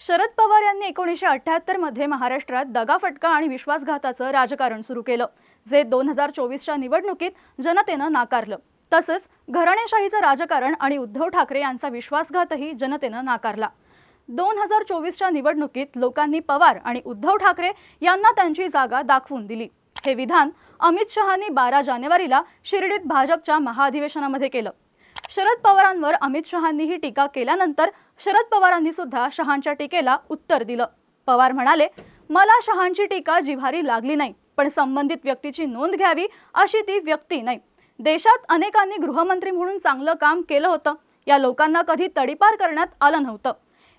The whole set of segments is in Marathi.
शरद पवार यांनी एकोणीसशे अठ्ठ्याहत्तरमध्ये महाराष्ट्रात दगाफटका आणि विश्वासघाताचं राजकारण सुरू केलं जे दोन हजार चोवीसच्या निवडणुकीत जनतेनं नाकारलं. तसंच घराणेशाहीचं राजकारण आणि उद्धव ठाकरे यांचा विश्वासघातही जनतेनं नाकारला. दोन हजार चोवीसच्या निवडणुकीत लोकांनी पवार आणि उद्धव ठाकरे यांना त्यांची जागा दाखवून दिली. हे विधान अमित शहानी बारा जानेवारीला शिर्डीत भाजपच्या महाअधिवेशनामध्ये केलं. शरद पवारांवर अमित शहांनीही टीका केल्यानंतर शरद पवारांनी सुद्धा शहांच्या टीकेला उत्तर दिलं. पवार म्हणाले मला शहांची टीका जिव्हारी लागली नाही पण संबंधित व्यक्तीची नोंद घ्यावी अशी ती व्यक्ती नाही. देशात अनेकांनी गृहमंत्री म्हणून चांगलं काम केलं होतं. या लोकांना कधी तडीपार करण्यात आलं नव्हतं.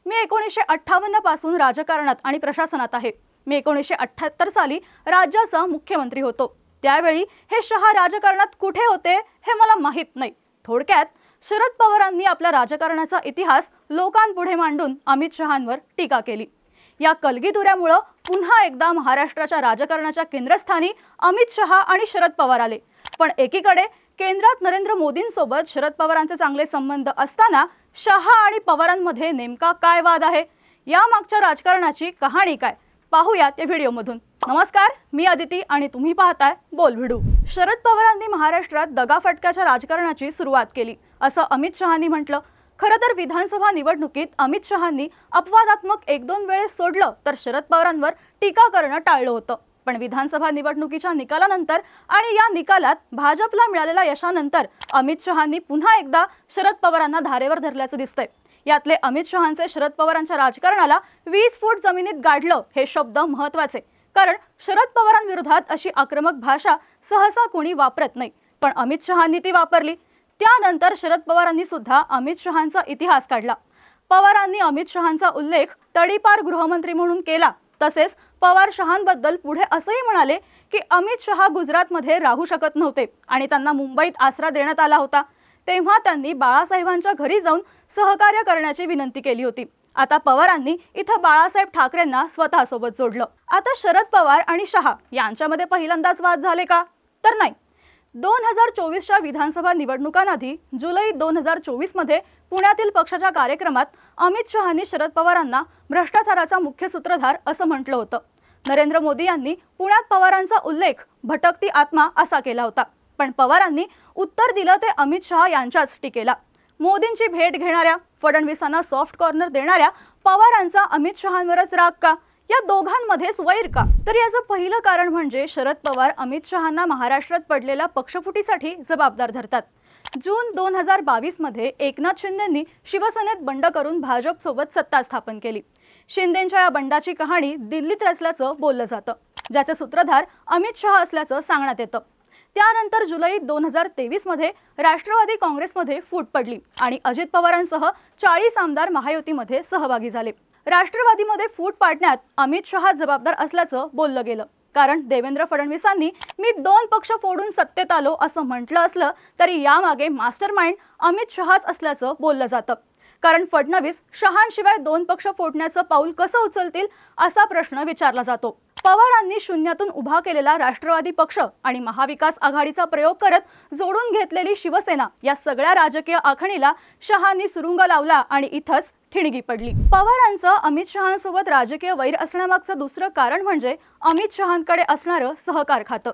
मी एकोणीसशे अठ्ठावन्नपासून राजकारणात आणि प्रशासनात आहे. मी एकोणीसशे अठ्ठ्याहत्तर साली राज्याचा मुख्यमंत्री होतो. त्यावेळी हे शहा राजकारणात कुठे होते हे मला माहीत नाही. थोडक्यात शरद पवारांनी आपल्या राजकारणाचा इतिहास लोकांपुढे मांडून अमित शहांवर टीका केली. या कलगीतुऱ्यामुळं पुन्हा एकदा महाराष्ट्राच्या राजकारणाच्या केंद्रस्थानी अमित शहा आणि शरद पवार आले. पण एकीकडे केंद्रात नरेंद्र मोदींसोबत शरद पवारांचे चांगले संबंध असताना शहा आणि पवारांमध्ये नेमका काय वाद आहे? या मागच्या राजकारणाची कहाणी काय? पाहूयात या व्हिडिओमधून. नमस्कार मी अदिती आणि तुम्ही पाहताय बोल भिडू शरद पवारांनी महाराष्ट्रात दगाफटक्याच्या राजकारणाची सुरुवात केली असं अमित शहानी म्हटलं. खरं तर विधानसभा निवडणुकीत अमित शहांनी अपवादात्मक एक दोन वेळेस सोडलं तर शरद पवारांवर टीका करणं टाळलं होतं. पण विधानसभा निवडणुकीच्या निकालानंतर आणि या निकालात भाजपला मिळालेल्या यशानंतर अमित शहांनी पुन्हा एकदा शरद पवारांना धारेवर धरल्याचं दिसतंय. यातले अमित शहांचे शरद पवारांच्या राजकारणाला वीस फूट जमिनीत गाडलं हे शब्द महत्त्वाचे. कारण शरद पवारांविरोधात अशी आक्रमक भाषा सहसा कोणी वापरत नाही. पण अमित शहांनी ती वापरली. त्यानंतर शरद पवारांनी सुद्धा अमित शहांचा इतिहास काढला. पवारांनी अमित शहांचा उल्लेख तडीपार गृहमंत्री म्हणून केला. तसेच पवार शहांबद्दल पुढे असंही म्हणाले की अमित शहा गुजरातमध्ये राहू शकत नव्हते आणि त्यांना मुंबईत आसरा देण्यात आला होता. तेव्हा त्यांनी बाळासाहेबांच्या घरी जाऊन सहकार्य करण्याची विनंती केली होती. आता पवारांनी इथं बाळासाहेब ठाकरेंना स्वतःसोबत जोडलं. आता शरद पवार आणि शहा यांच्यामध्ये पहिल्यांदाच वाद झाले का? तर नाही. दोन हजार चोवीसच्या विधानसभा निवडणुकांआधी जुलै दोन हजार चोवीसमध्ये पुण्यातील पक्षाच्या कार्यक्रमात अमित शहानी शरद पवारांना भ्रष्टाचाराचा मुख्य सूत्रधार असं म्हटलं होतं. नरेंद्र मोदी यांनी पुण्यात पवारांचा उल्लेख भटकती आत्मा असा केला होता. पण पवारांनी उत्तर दिलं ते अमित शहा यांच्याच टीकेला. मोदींची भेट घेणाऱ्या फडणवीसांना सॉफ्ट कॉर्नर देणाऱ्या पवारांचा अमित शहांवरच राग का? या दोघांमध्येच वैर का? तर याचं पहिलं कारण म्हणजे शरद पवार अमित शहांना महाराष्ट्रात पडलेल्या पक्षफुटीसाठी जबाबदार धरतात. जून दोन हजार बावीसमध्ये एकनाथ शिंदेंनी शिवसेनेत बंड करून भाजपसोबत सत्ता स्थापन केली. शिंदेंच्या या बंडाची कहाणी दिल्लीत रचल्याचं बोललं जातं. ज्याचे सूत्रधार अमित शहा असल्याचं सांगण्यात येतं. त्यानंतर जुलै दोन हजार तेवीसमध्ये राष्ट्रवादी काँग्रेसमध्ये फूट पडली आणि अजित पवारांसह चाळीस आमदार महायुतीमध्ये सहभागी झाले. राष्ट्रवादीमध्ये फूट पाडण्यात अमित शहा जबाबदार असल्याचं बोललं गेलं. कारण देवेंद्र फडणवीसांनी मी दोन पक्ष फोडून सत्तेत आलो असं म्हटलं असलं तरी यामागे मास्टर माइंड अमित शहाच असल्याचं बोललं जातं. कारण फडणवीस शहांशिवाय दोन पक्ष फोडण्याचं पाऊल कसं उचलतील असा प्रश्न विचारला जातो. पवारांनी शून्यातून उभा केलेला राष्ट्रवादी पक्ष आणि महाविकास आघाडीचा प्रयोग करत जोडून घेतलेली शिवसेना या सगळ्या राजकीय आखणीला शहांनी सुरुंग लावला आणि इथंच ठिणगी पडली. पवारांचं अमित शहांसोबत राजकीय वैर असण्यामागचं दुसरं कारण म्हणजे अमित शहांकडे असणारं सहकार खातं.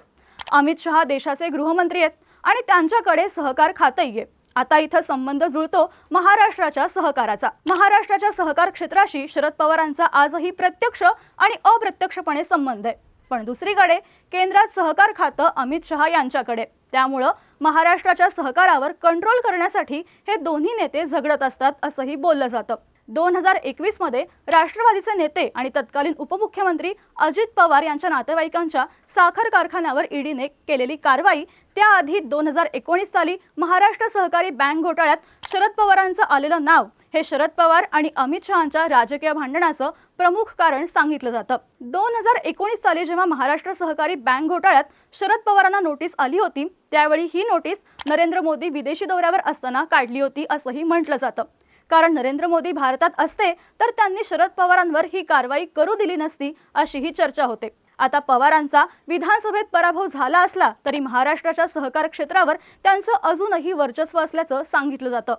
अमित शहा देशाचे गृहमंत्री आहेत आणि त्यांच्याकडे सहकार खातंही आहे आता इथं संबंध जुळतो महाराष्ट्राच्या सहकाराचा. महाराष्ट्राच्या सहकार क्षेत्राशी शरद पवारांचा आजही प्रत्यक्ष आणि अप्रत्यक्षपणे संबंध आहे. पण दुसरीकडे केंद्रात सहकार खातं अमित शहा यांच्याकडे. त्यामुळं महाराष्ट्राच्या सहकारावर कंट्रोल करण्यासाठी हे दोन्ही नेते झगडत असतात असंही बोललं जातं. दोन हजार एकवीसमध्ये राष्ट्रवादीचे नेते आणि तत्कालीन उपमुख्यमंत्री अजित पवार यांच्या नातेवाईकांच्या साखर कारखान्यावर ईडीने केलेली कारवाई त्याआधी दोन हजार एकोणीस साली महाराष्ट्र सहकारी बँक घोटाळ्यात शरद पवारांचं आलेलं नाव हे शरद पवार आणि अमित शहांच्या राजकीय भांडणाचं प्रमुख कारण सांगितलं जातं. दोन हजार एकोणीस साली जेव्हा महाराष्ट्र सहकारी बँक घोटाळ्यात शरद पवारांना नोटीस आली होती त्यावेळी ही नोटीस नरेंद्र मोदी विदेशी दौऱ्यावर असताना काढली होती असंही म्हटलं जातं. कारण नरेंद्र मोदी भारतात असते तर त्यांनी शरद पवारांवर ही कारवाई करू दिली नसती अशीही चर्चा होते. आता पवारांचा विधानसभेत पराभव झाला असला तरी महाराष्ट्राच्या सहकार क्षेत्रावर त्यांचं अजूनही वर्चस्व असल्याचं सांगितलं जातं.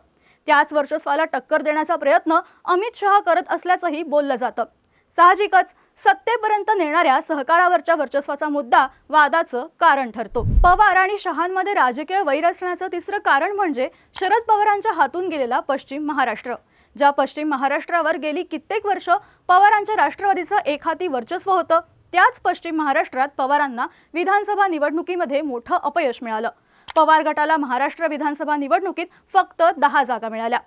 त्याच वर्चस्वाला टक्कर देण्याचा प्रयत्न अमित शहा करत असल्याचंही बोललं जातं. साहजिकच सत्तेपर्यंत नेणाऱ्या सहकारावरच्या वर्चस्वाचा मुद्दा वादाचं कारण ठरतो. पवार आणि शहांमध्ये राजकीय वैर असण्याचं तिसरं कारण म्हणजे शरद पवारांच्या हातून गेलेला पश्चिम महाराष्ट्र. ज्या पश्चिम महाराष्ट्रावर गेली कित्येक वर्ष पवारांच्या राष्ट्रवादीचं एकहाती वर्चस्व होतं त्याच पश्चिम महाराष्ट्रात पवारांना विधानसभा निवडणुकीमध्ये मोठं अपयश मिळालं. पवार गटाला महाराष्ट्र विधानसभा निवडणुकीत फक्त दहा जागा मिळाल्या.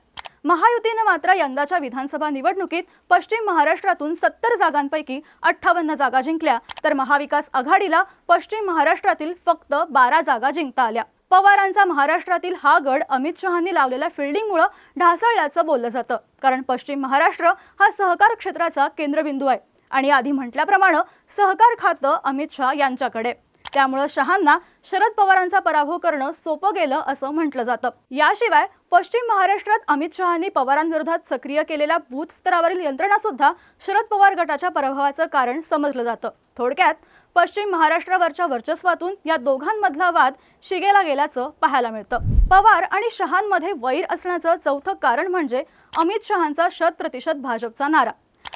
महायुतीनं मात्र यंदाच्या विधानसभा निवडणुकीत पश्चिम महाराष्ट्रातून सत्तर जागांपैकी अठ्ठावन्न जागा जिंकल्या. तर महाविकास आघाडीला पश्चिम महाराष्ट्रातील फक्त बारा जागा जिंकता आल्या. पवारांचा महाराष्ट्रातील हा गड अमित शहांनी लावलेल्या फिल्डिंगमुळे ढासळल्याचं बोललं जातं. कारण पश्चिम महाराष्ट्र हा सहकार क्षेत्राचा केंद्रबिंदू आहे. आणि आधी म्हटल्याप्रमाणे सहकार खातं अमित शहा यांच्याकडे. त्यामुळं शहांना शरद पवारांचा पराभव करणं सोपं गेलं असं म्हटलं जातं. याशिवाय पश्चिम महाराष्ट्रात अमित शहांनी पवारांविरोधात सक्रिय केलेल्या बूथ स्तरावरील यंत्रणा सुद्धा शरद पवार गटाच्या पराभवाचं कारण समजलं जातं. थोडक्यात पश्चिम महाराष्ट्रावरच्या वर्चस्वातून या दोघांमधला वाद शिगेला गेल्याचं पाहायला मिळतं. पवार आणि शहांमध्ये वैर असण्याचं चौथं कारण म्हणजे अमित शहांचा शत प्रतिशत भाजपचा नारा.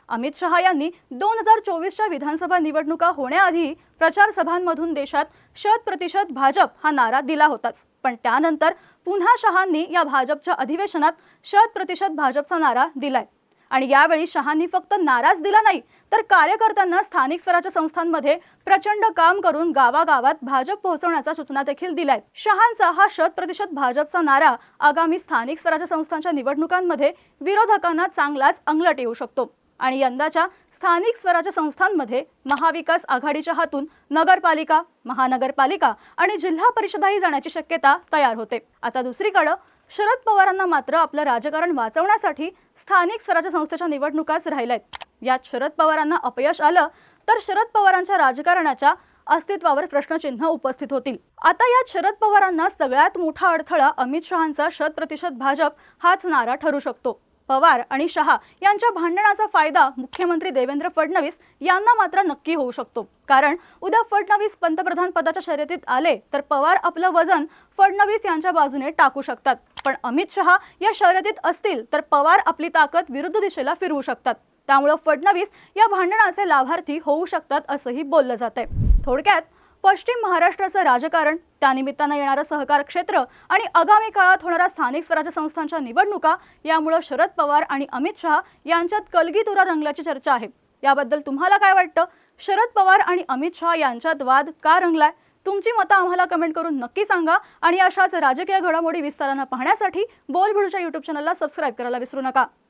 अमित शहा यांनी दोन हजार चोवीसच्या विधानसभा निवडणुका होण्याआधी प्रचार सभांमधून देशात शत प्रतिशत भाजप हा नारा दिला होताच. पण त्यानंतर पुन्हा शहांनी या भाजपच्या अधिवेशनात शत प्रतिशत भाजपचा नारा दिलाय. आणि यावेळी शहांनी फक्त नाराज दिला नाही तर कार्यकर्त्यांना स्थानिक स्वराज्य संस्थांमध्ये प्रचंड काम करून गावागावात भाजप पोहोचवण्याच्या सूचना देखील दिल्यात. शहांचा हा शत प्रतिशत भाजपचा नारा आगामी स्थानिक स्वराज्य संस्थांच्या निवडणुकांमध्ये विरोधकांना चांगलाच अंगलट येऊ शकतो. आणि यंदाच्या स्थानिक स्वराज्य संस्थांमध्ये महाविकास आघाडीच्या हातून नगरपालिका महानगरपालिका आणि जिल्हा परिषदाही जाण्याची शक्यता तयार होते. आता दुसरीकडं शरद पवारांना मात्र आपलं राजकारण वाचवण्यासाठी स्थानिक स्वराज्य संस्थेच्या निवडणुकाच राहिल्या यात शरद पवारांना अपयश आलं तर शरद पवारांच्या राजकारणाच्या अस्तित्वावर प्रश्नचिन्ह उपस्थित होतील. आता यात शरद पवारांना सगळ्यात मोठा अडथळा अमित शहांचा शत प्रतिशत भाजप हाच नारा ठरू शकतो. पवार आणि शहा यांच्या भांडणाचा फायदा मुख्यमंत्री देवेंद्र फडणवीस यांना मात्र नक्की होऊ शकतो. कारण उद्या फडणवीस पंतप्रधान पदाच्या शर्यतीत आले तर पवार आपलं वजन फडणवीस यांच्या बाजूने टाकू शकतात. पण अमित शहा या शर्यतीत असतील तर पवार आपली ताकद विरुद्ध दिशेला फिरवू शकतात. त्यामुळं फडणवीस या भांडणाचे लाभार्थी होऊ शकतात असंही बोललं जात आहे थोडक्यात पश्चिम महाराष्ट्राचं राजकारण त्यानिमित्तानं येणारं सहकार क्षेत्र आणि आगामी काळात होणाऱ्या स्थानिक स्वराज्य संस्थांच्या निवडणुका यामुळं शरद पवार आणि अमित शहा यांच्यात कलगीतुरा रंगल्याची चर्चा आहे. याबद्दल तुम्हाला काय वाटतं? शरद पवार आणि अमित शहा यांच्यात वाद का रंगलाय? तुमची मतं आम्हाला कमेंट करून नक्की सांगा आणि अशाच राजकीय घडामोडी विस्तारानं पाहण्यासाठी बोलभिडूच्या यूट्यूब चॅनलला सबस्क्राईब करायला विसरू नका.